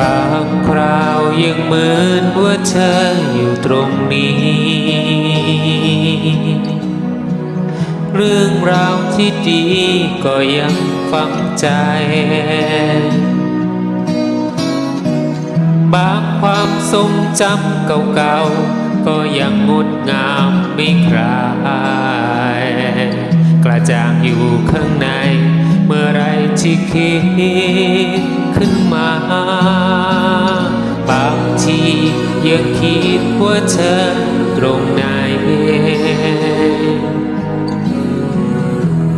บางคราวยังเหมือนว่าเธออยู่ตรงนี้ เรื่องราวที่ดีก็ยังฝังใจ บางความทรงจำเก่าๆ ก็ยังงดงามไม่คลายกระจ่างอยู่ข้างใน เมื่อไรที่คิด ขึ้นมา บางทียังคิดว่าเธอตรงไหน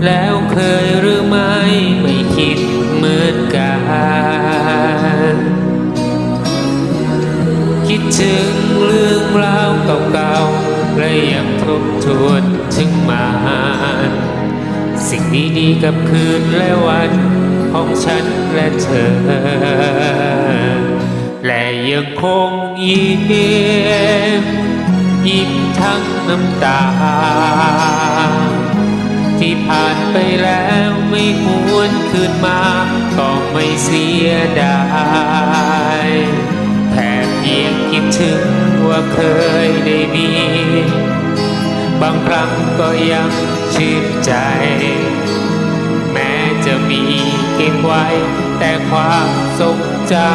แล้วเคยหรือไม่ไม่คิดเหมือนกัน คิดถึงเรื่องราวเก่าๆและยังทบทวนถึงมันสิ่งดีๆกับคืนและวัน ฉันและเธอ และยังคงยิ้มยิ้มทั้งน้ำตา ที่ผ่านไปแล้วไม่หวนคืนมาก็ไม่เสียดายแค่เพียงคิดถึงว่าเคยได้มี บางครั้งก็ยังชื่นใจ แม้จะมี ก็บไว้แต่ความทรงจำ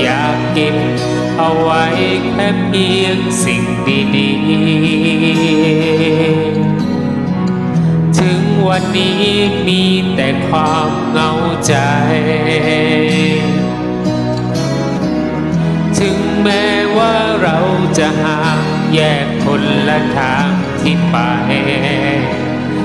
อยากเก็บเอาไว้แค่เพียงสิ่งดีๆ ถึงวันนี้มีแต่ความเหงาใจ ถึงแม้ว่าเราจะห่างแยกคนละทางที่ไป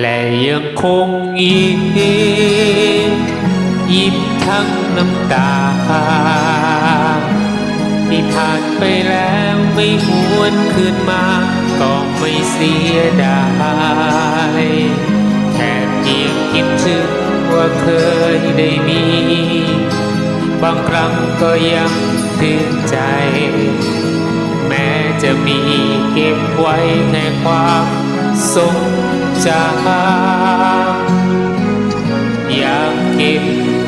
และยังคงยิ้มยิ้มทั้งน้ำตา ที่ผ่านไปแล้วไม่หวนคืนมา ก็ไม่เสียดายแค่เพียงคิดถึงว่าเคยได้มี บางครั้งก็ยังถึงใจ แม้จะมีเก็บไว้แค่ความทรง จำอยากเก็บ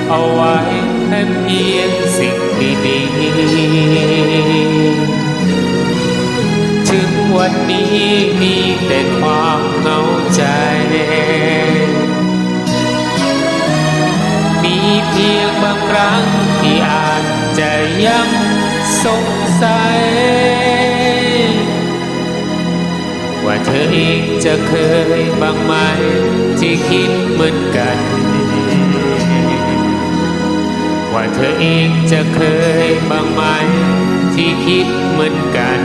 เอาไว้แค่เพียงสิ่งดีๆถึงวันนี้มีแต่ความเหงาใจ มีเพียงบางครั้งที่อาจจะยังสงสัย อเองจะเคยบ้างไหมที่คิดเหมือนกัน ว่าเธอเองจะเคยบ้างไหมที่คิดเหมือนกัน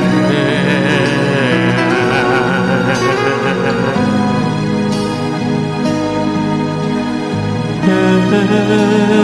เ